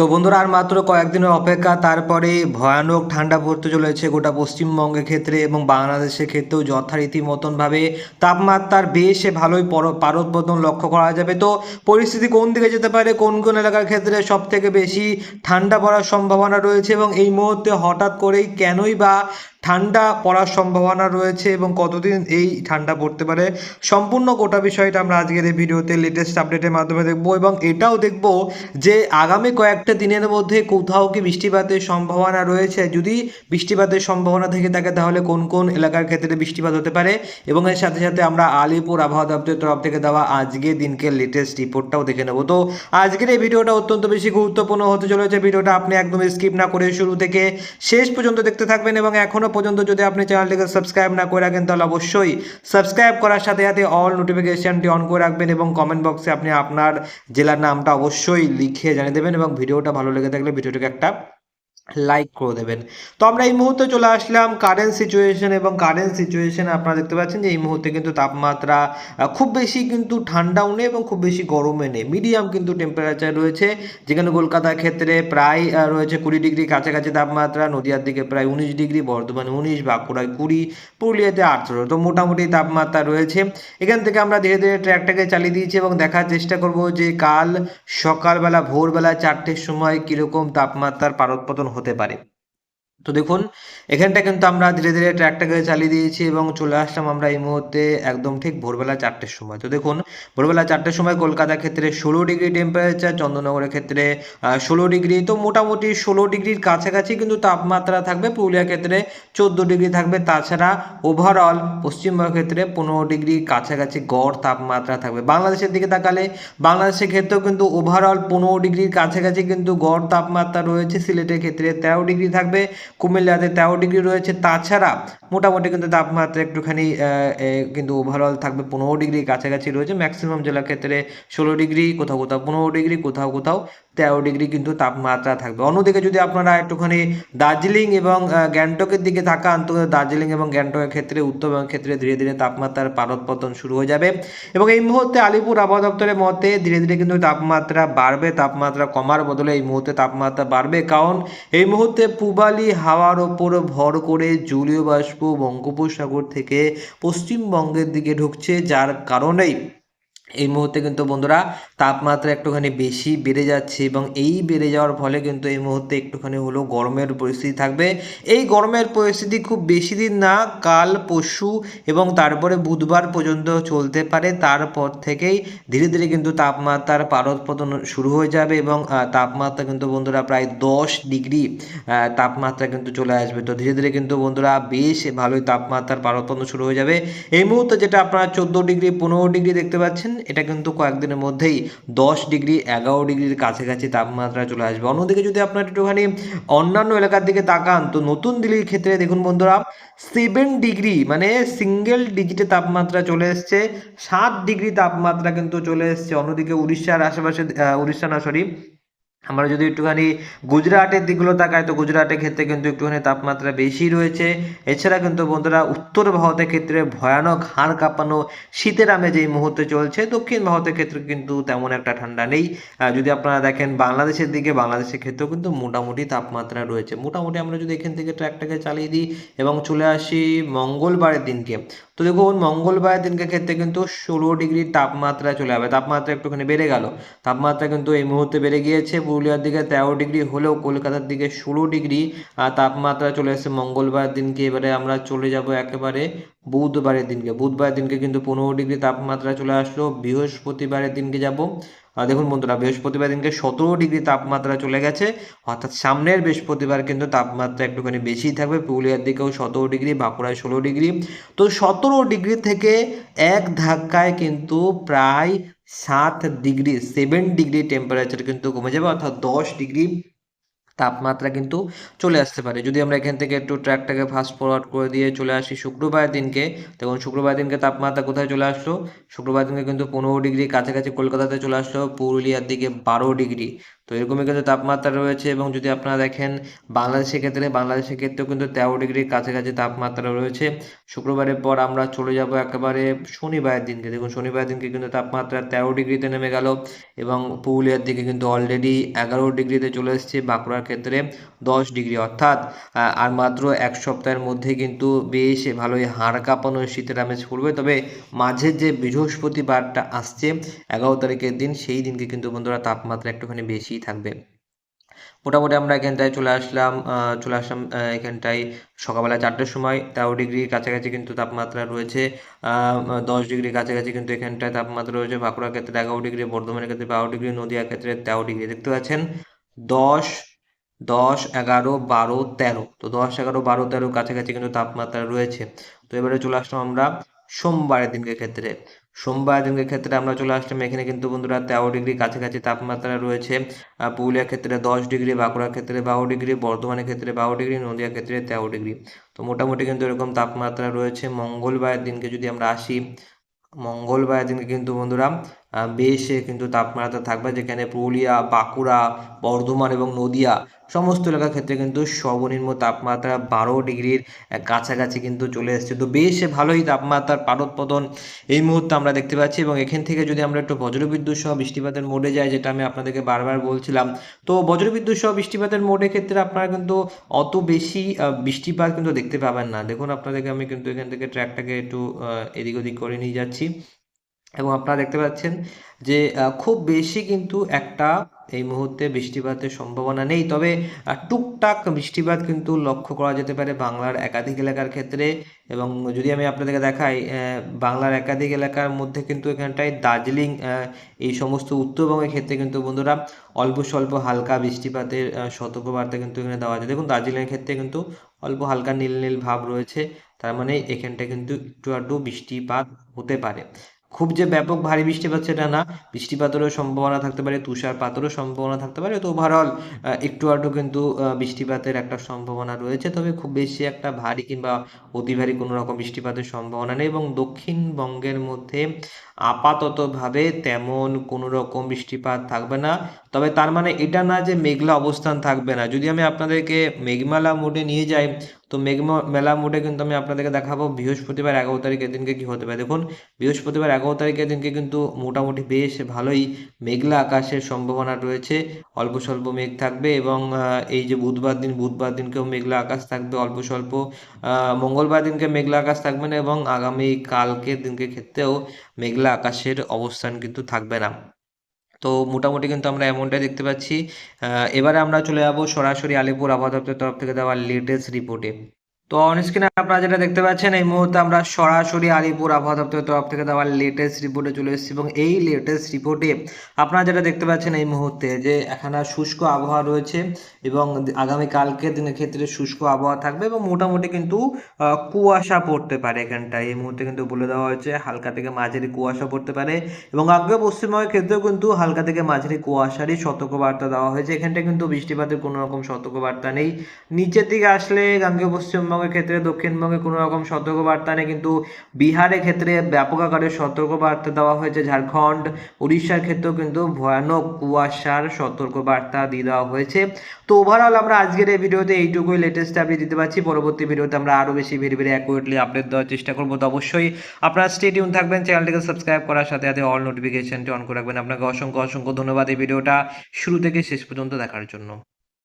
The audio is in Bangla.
তো বন্ধুরা, আর মাত্র কয়েকদিনের অপেক্ষা, তারপরে ভয়ানক ঠান্ডা পড়তে চলেছে গোটা পশ্চিমবঙ্গের ক্ষেত্রে এবং বাংলাদেশের ক্ষেত্রেও যথারীতি মতনভাবে তাপমাত্রার বেশ ভালোই পর- পারদপতন লক্ষ্য করা যাবে। তো পরিস্থিতি কোন দিকে যেতে পারে, কোন কোন এলাকার ক্ষেত্রে সব থেকে বেশি ঠান্ডা পড়ার সম্ভাবনা রয়েছে এবং এই মুহূর্তে হঠাৎ করেই কেনই বা ঠান্ডা পড়ার সম্ভাবনা রয়েছে এবং কতদিন এই ঠান্ডা পড়তে পারে সম্পূর্ণ গোটা বিষয়টা আমরা আজকের এই ভিডিওতে লেটেস্ট আপডেটের মাধ্যমে দেখব এবং এটাও দেখব যে আগামী কয়েকটা দিনের মধ্যে কোথাও কি বৃষ্টিপাতের সম্ভাবনা রয়েছে। যদি বৃষ্টিপাতের সম্ভাবনা থেকে থাকে তাহলে কোন কোন এলাকার ক্ষেত্রে বৃষ্টিপাত হতে পারে এবং এর সাথে সাথে আমরা আলিপুর আবহাওয়া দপ্তরের তরফ থেকে দেওয়া আজকে দিনকে লেটেস্ট রিপোর্টটাও দেখে নেব। তো আজকের এই ভিডিওটা অত্যন্ত বেশি গুরুত্বপূর্ণ হতে চলেছে। ভিডিওটা আপনি একদম স্কিপ না করে শুরু থেকে শেষ পর্যন্ত দেখতে থাকবেন এবং এখনও পর্যন্ত যদি আপনি চ্যানেলটিকে সাবস্ক্রাইব না করে রাখেন, তাহলে অবশ্যই সাবস্ক্রাইব করার সাথে সাথে অল নোটিফিকেশানটি অন করে রাখবেন এবং কমেন্ট বক্সে আপনি আপনার জেলার নামটা অবশ্যই লিখে জানিয়ে দেবেন এবং ভিডিওটা ভালো লেগে থাকলে ভিডিওটিকে একটা লাইক করে দেবেন। তো আমরা এই মুহূর্তে চলে আসলাম কারেন্ট সিচুয়েশন এবং কারেন্ট সিচুয়েশন আপনারা দেখতে পাচ্ছেন যে এই মুহূর্তে কিন্তু তাপমাত্রা খুব বেশি কিন্তু ঠান্ডাও নেই এবং খুব বেশি গরমে নেই। মিডিয়াম কিন্তু টেম্পারেচার রয়েছে, যেখানে কলকাতার ক্ষেত্রে প্রায় রয়েছে কুড়ি ডিগ্রি কাছাকাছি তাপমাত্রা, নদিয়ার দিকে প্রায় উনিশ ডিগ্রি, বর্ধমানে উনিশ, বাঁকুড়ায় কুড়ি, পুরুলিয়াতে আঠেরো। তো মোটামুটি তাপমাত্রা রয়েছে। এখান থেকে আমরা ধীরে ধীরে ট্র্যাকটাকে চালিয়ে দিয়েছি এবং দেখার চেষ্টা করব যে কাল সকালবেলা, ভোরবেলা চারটের সময় কীরকম তাপমাত্রার পারদপতন হতে পারে। তো দেখুন, এখানটা কিন্তু আমরা ধীরে ধীরে ট্র্যাকটাকে চালিয়ে দিয়েছি এবং চলে আসলাম আমরা এই মুহূর্তে একদম ঠিক ভোরবেলা চারটের সময়। তো দেখুন, ভোরবেলা চারটের সময় কলকাতার ক্ষেত্রে ষোলো ডিগ্রি টেম্পারেচার চন্দননগরের ক্ষেত্রে ষোলো ডিগ্রি। তো মোটামুটি ষোলো ডিগ্রির কাছাকাছি কিন্তু তাপমাত্রা থাকবে পুরুলিয়ার ক্ষেত্রে চোদ্দ ডিগ্রি থাকবে। তাছাড়া ওভারঅল পশ্চিমবঙ্গের ক্ষেত্রে পনেরো ডিগ্রি কাছাকাছি গড় তাপমাত্রা থাকবে। বাংলাদেশের দিকে তাকালে, বাংলাদেশের ক্ষেত্রেও কিন্তু ওভারঅল পনেরো ডিগ্রির কাছাকাছি কিন্তু গড় তাপমাত্রা রয়েছে। সিলেটের ক্ষেত্রে তেরো ডিগ্রি থাকবে কুমিল্লাতে তেরো ডিগ্রি রয়েছে। তাছাড়া মোটামুটি কিন্তু তাপমাত্রা একটুখানি কিন্তু ওভারঅল থাকবে পনেরো ডিগ্রি কাছাকাছি রয়েছে। ম্যাক্সিমাম জেলার ক্ষেত্রে ষোলো ডিগ্রি, কোথাও কোথাও পনেরো ডিগ্রি, কোথাও কোথাও তেরো ডিগ্রি কিন্তু তাপমাত্রা থাকবে। অন্যদিকে যদি আপনারা একটুখানি দার্জিলিং এবং গ্যাংটকের দিকে তাকান, তো দার্জিলিং এবং গ্যাংটকের ক্ষেত্রে উত্তরবঙ্গের ক্ষেত্রে ধীরে ধীরে তাপমাত্রার পারদপতন শুরু হয়ে যাবে। এবং এই মুহূর্তে আলিপুর আবহাওয়া দপ্তরের মতে ধীরে ধীরে কিন্তু তাপমাত্রা বাড়বে, তাপমাত্রা কমার বদলে এই মুহূর্তে তাপমাত্রা বাড়বে। কারণ এই মুহূর্তে পূবালি হাওয়ার ওপর ভর করে জলীয় বাষ্প বঙ্গোপসাগর থেকে পশ্চিমবঙ্গের দিকে ঢুকছে, যার কারণেই এই মুহূর্তে কিন্তু বন্ধুরা তাপমাত্রা একটুখানি বেশি বেড়ে যাচ্ছে এবং এই বেড়ে যাওয়ার ফলে কিন্তু এই মুহূর্তে একটুখানি হলেও গরমের পরিস্থিতি থাকবে। এই গরমের পরিস্থিতি খুব বেশি দিন না, কাল, পরশু এবং তারপরে বুধবার পর্যন্ত চলতে পারে। তারপর থেকেই ধীরে ধীরে কিন্তু তাপমাত্রার পারদপতন শুরু হয়ে যাবে এবং তাপমাত্রা কিন্তু বন্ধুরা প্রায় দশ ডিগ্রি তাপমাত্রা কিন্তু চলে আসবে। তো ধীরে ধীরে কিন্তু বন্ধুরা বেশ ভালোই তাপমাত্রার পারদপতন শুরু হয়ে যাবে। এই মুহূর্তে যেটা আপনারা চোদ্দ ডিগ্রি, পনেরো ডিগ্রি দেখতে পাচ্ছেন, এটা কিন্তু কয়েকদিনের মধ্যেই দশ ডিগ্রি, এগারো ডিগ্রির কাছাকাছি তাপমাত্রা চলে আসবে। অন্যদিকে যদি আপনার একটুখানি অন্যান্য এলাকার দিকে তাকান, তো নতুন দিল্লির ক্ষেত্রে দেখুন বন্ধুরা সেভেন ডিগ্রি মানে সিঙ্গেল ডিজিটে তাপমাত্রা চলে এসছে, সাত ডিগ্রি তাপমাত্রা কিন্তু চলে এসছে। অন্যদিকে উড়িষ্যার আশেপাশে উড়িষ্যা না সরি আমরা যদি একটুখানি গুজরাটের দিকগুলো তাকাই, তো গুজরাটের ক্ষেত্রে কিন্তু একটুখানি তাপমাত্রা বেশি রয়েছে। এছাড়া কিন্তু বন্ধুরা, উত্তর ভারতের ক্ষেত্রে ভয়ানক হাড় কাঁপানো, শীতের আমেজ এই মুহূর্তে চলছে। দক্ষিণ ভারতের ক্ষেত্রে কিন্তু তেমন একটা ঠান্ডা নেই। যদি আপনারা দেখেন বাংলাদেশের দিকে, বাংলাদেশের ক্ষেত্রেও কিন্তু মোটামুটি তাপমাত্রা রয়েছে। মোটামুটি আমরা যদি এখান থেকে ট্র্যাকটাকে চালিয়ে দিই এবং চলে আসি মঙ্গলবারের দিনকে। তো দেখুন মঙ্গলবারের দিনকে ক্ষেত্রে কিন্তু ষোলো ডিগ্রি তাপমাত্রা চলে যাবে তাপমাত্রা একটুখানি বেড়ে গেল। তাপমাত্রা কিন্তু এই মুহূর্তে বেড়ে গিয়েছে। পুরুলিয়ার দিকে তেরো ডিগ্রি হলেও কলকাতার দিকে ষোলো ডিগ্রি তাপমাত্রা চলে এসেছে মঙ্গলবার দিনকে। এবারে আমরা চলে যাব একেবারে বুধবারের দিনকে। বুধবারের দিনকে কিন্তু পনেরো ডিগ্রি তাপমাত্রা চলে আসলো। বৃহস্পতিবারের দিনকে যাব। দেখুন বন্ধুরা, বৃহস্পতিবার দিনকে সতেরো ডিগ্রি তাপমাত্রা চলে গেছে। অর্থাৎ সামনের বৃহস্পতিবার কিন্তু তাপমাত্রা একটুখানি বেশি থাকবে। পুরুলিয়ার দিকেও সতেরো ডিগ্রি, বাঁকুড়ায় ষোলো ডিগ্রি। তো সতেরো ডিগ্রি থেকে এক ধাক্কায় কিন্তু প্রায় সাত ডিগ্রি, সেভেন ডিগ্রি টেম্পারেচার কিন্তু কমে যাবে। অর্থাৎ দশ ডিগ্রি তাপমাত্রা কিন্তু চলে আসতে পারে। যদি আমরা এখান থেকে একটু ট্র্যাকটাকে ফাস্ট ফরওয়ার্ড করে দিয়ে চলে আসি শুক্রবার দিনকে, দেখুন শুক্রবার দিনকে তাপমাত্রা কোথায় চলে আসলো? শুক্রবার দিনকে কিন্তু পনেরো ডিগ্রি কাছাকাছি কলকাতাতে চলে আসলো, পুরুলিয়ার দিকে বারো ডিগ্রি। তো এরকমই কিন্তু তাপমাত্রা রয়েছে এবং যদি আপনারা দেখেন বাংলাদেশের ক্ষেত্রে, বাংলাদেশের ক্ষেত্রেও কিন্তু তেরো ডিগ্রির কাছাকাছি তাপমাত্রা রয়েছে। শুক্রবারের পর আমরা চলে যাব একেবারে শনিবারের দিনকে। দেখুন, শনিবারের দিনকে কিন্তু তাপমাত্রা তেরো ডিগ্রিতে নেমে গেল এবং পুরুলিয়ার দিকে কিন্তু অলরেডি এগারো ডিগ্রিতে চলে এসেছে। বাঁকুড়ার ক্ষেত্রে দশ ডিগ্রি। অর্থাৎ আর মাত্র এক সপ্তাহের মধ্যে কিন্তু বেশ ভালোই হাড় কাঁপানো শীতের আমেজ পড়বে। তবে মাঝের যে বৃহস্পতিবারটা আসছে, এগারো তারিখের দিন, সেই দিনকে কিন্তু বন্ধুরা তাপমাত্রা একটুখানি বেশি থাকবে। মোটামুটি আমরা এখানটায় চলে আসলাম চলে আসলাম এখানটায় সকালবেলা চারটের সময়। তেরো ডিগ্রির কাছাকাছি কিন্তু তাপমাত্রা রয়েছে দশ ডিগ্রির কাছাকাছি কিন্তু এখানটায় তাপমাত্রা রয়েছে। বাঁকুড়ার ক্ষেত্রে এগারো ডিগ্রি, বর্ধমানের ক্ষেত্রে বারো ডিগ্রি নদিয়ার ক্ষেত্রে তেরো ডিগ্রি। দেখতে পাচ্ছেন, দশ দশ, এগারো, বারো, তেরো। তো দশ, এগারো, বারো, তেরো কাছাকাছি কিন্তু তাপমাত্রা রয়েছে। তো এবারে চলে আসলাম আমরা সোমবারের দিনকে ক্ষেত্রে। সোমবার দিনের ক্ষেত্রে আমরা চলে আসলাম। এখানে কিন্তু বন্ধুরা তেরো ডিগ্রি কাছাকাছি তাপমাত্রা রয়েছে। পুরুলিয়ার ক্ষেত্রে দশ ডিগ্রি বাঁকুড়ার ক্ষেত্রে বারো ডিগ্রি, বর্ধমানের ক্ষেত্রে বারো ডিগ্রি নদীয়ার ক্ষেত্রে তেরো ডিগ্রি। তো মোটামুটি কিন্তু এরকম তাপমাত্রা রয়েছে। মঙ্গলবারের দিনকে যদি আমরা আসি, মঙ্গলবারের দিনকে কিন্তু বন্ধুরা বেশ কিন্তু তাপমাত্রা থাকবে যেখানে পুরুলিয়া, বাঁকুড়া, বর্ধমান এবং নদিয়া সমস্ত এলাকার ক্ষেত্রে কিন্তু সর্বনিম্ন তাপমাত্রা বারো ডিগ্রির কাছাকাছি কিন্তু চলে এসেছে। তো বেশ ভালোই তাপমাত্রার পারদপতন এই মুহূর্তে আমরা দেখতে পাচ্ছি এবং এখান থেকে যদি আমরা একটু বজ্রবিদ্যুৎ সহ বৃষ্টিপাতের মোডে যাই, যেটা আমি আপনাদেরকে বারবার বলছিলাম, তো বজ্রবিদ্যুৎ সহ বৃষ্টিপাতের মোডের ক্ষেত্রে আপনারা কিন্তু অত বেশি বৃষ্টিপাত কিন্তু দেখতে পাবেন না। দেখুন, আপনাদেরকে আমি কিন্তু এখান থেকে ট্র্যাকটাকে একটু এদিক ওদিক করে নিয়ে যাচ্ছি। এবং আপনারা দেখতে পাচ্ছেন যে খুব বেশি কিন্তু একটা এই মুহূর্তে বৃষ্টিপাতের সম্ভাবনা নেই। তবে টুকটাক বৃষ্টিপাত কিন্তু লক্ষ্য করা যেতে পারে বাংলার একাধিক এলাকার ক্ষেত্রে এবং যদি আমি আপনাদেরকে দেখাই বাংলার একাধিক এলাকার মধ্যে কিন্তু এখানটায় দার্জিলিং এই সমস্ত উত্তরবঙ্গের ক্ষেত্রে কিন্তু বন্ধুরা অল্প স্বল্প হালকা বৃষ্টিপাতের সতর্কবার্তা কিন্তু এখানে দেওয়া আছে। দেখুন, দার্জিলিংয়ের ক্ষেত্রে কিন্তু অল্প হালকা নীল নীল ভাব রয়েছে। তার মানে এখানটা কিন্তু একটু আধটু বৃষ্টিপাত হতে পারে। খুব যে ব্যাপক ভারী বৃষ্টিপাত সেটা না। বৃষ্টিপাতেরও সম্ভাবনা থাকতে পারে তুষারপাতেরও সম্ভাবনা থাকতে পারে। তো ওভারঅল একটু আধটু কিন্তু বৃষ্টিপাতের একটা সম্ভাবনা রয়েছে। তবে খুব বেশি একটা ভারী কিংবা অতি ভারী কোনো রকম বৃষ্টিপাতের সম্ভাবনা নেই এবং দক্ষিণবঙ্গের মধ্যে আপাততভাবে তেমন কোনো রকম বৃষ্টিপাত থাকবে না। তবে তার মানে এটা না যে মেঘলা অবস্থান থাকবে না। যদি আমি আপনাদেরকে মেঘমালা মোডে নিয়ে যাই তো মেঘমা, মেলা মোডে কিন্তু আমি আপনাদেরকে দেখাবো বৃহস্পতিবার এগারো তারিখের দিনকে কি হতে পারে। দেখুন, বৃহস্পতিবার এগারো তারিখের দিনকে কিন্তু মোটামুটি বেশ ভালোই মেঘলা আকাশের সম্ভাবনা রয়েছে। অল্প স্বল্প মেঘ থাকবে এবং এই যে বুধবার দিন, বুধবার দিনকেও মেঘলা আকাশ থাকবে অল্প স্বল্প। মঙ্গলবার দিনকে মেঘলা আকাশ থাকবে না এবং আগামী কালকের দিনকে ক্ষেত্রেও মেঘলা আকাশের অবস্থান কিন্তু থাকবে না। তো মোটামুটি কিন্তু আমরা এমনটাই দেখতে পাচ্ছি। এবারে আমরা চলে যাব সরাসরি আলিপুর আবহাওয়া দপ্তরের তরফ থেকে দেওয়া লেটেস্ট রিপোর্টে তো অন স্ক্রিনে আপনারা যেটা দেখতে পাচ্ছেন, এই মুহূর্তে আমরা সরাসরি আলিপুর আবহাওয়া দপ্তরের তরফ থেকে দেওয়া লেটেস্ট রিপোর্টে চলে এসেছি এবং এই লেটেস্ট রিপোর্টে আপনারা যেটা দেখতে পাচ্ছেন এই মুহূর্তে যে এখানে শুষ্ক আবহাওয়া রয়েছে এবং আগামী কালকের দিনের ক্ষেত্রে শুষ্ক আবহাওয়া থাকবে এবং মোটামুটি কিন্তু কুয়াশা পড়তে পারে এখানটায়। এই মুহূর্তে কিন্তু বলে দেওয়া হয়েছে হালকা থেকে মাঝারি কুয়াশা পড়তে পারে এবং আগ্নেয় পশ্চিমবঙ্গের ক্ষেত্রেও কিন্তু হালকা থেকে মাঝারি কুয়াশারই সতর্কবার্তা দেওয়া হয়েছে। এখানটা কিন্তু বৃষ্টিপাতের কোনো রকম সতর্কবার্তা নেই। নিচের দিকে আসলে গাঙ্গেয় পশ্চিমবঙ্গের ক্ষেত্রে, দক্ষিণবঙ্গে কোনো রকম সতর্কবার্তা নেই, কিন্তু বিহারের ক্ষেত্রে ব্যাপক আকারে সতর্কবার্তা দেওয়া হয়েছে। ঝাড়খণ্ড, উড়িষ্যার ক্ষেত্রেও কিন্তু ভয়ানক কুয়াশার সতর্কবার্তা দিয়ে দেওয়া হয়েছে। তো ওভারঅল আমরা আজকের এই ভিডিওতে এইটুকুই লেটেস্ট আপডেট দিতে পারছি। পরবর্তী ভিডিওতে আমরা আরও বেশি ভেরি ভেরি অ্যাকুরেটলি আপডেট দেওয়ার চেষ্টা করব। তো অবশ্যই আপনারা স্টে টিউন থাকবেন চ্যানেলটিকে সাবস্ক্রাইব করার সাথে সাথে অল নোটিফিকেশনটি অন করে রাখবেন। আপনাকে অসংখ্য অসংখ্য ধন্যবাদ এই ভিডিওটা শুরু থেকে শেষ পর্যন্ত দেখার জন্য।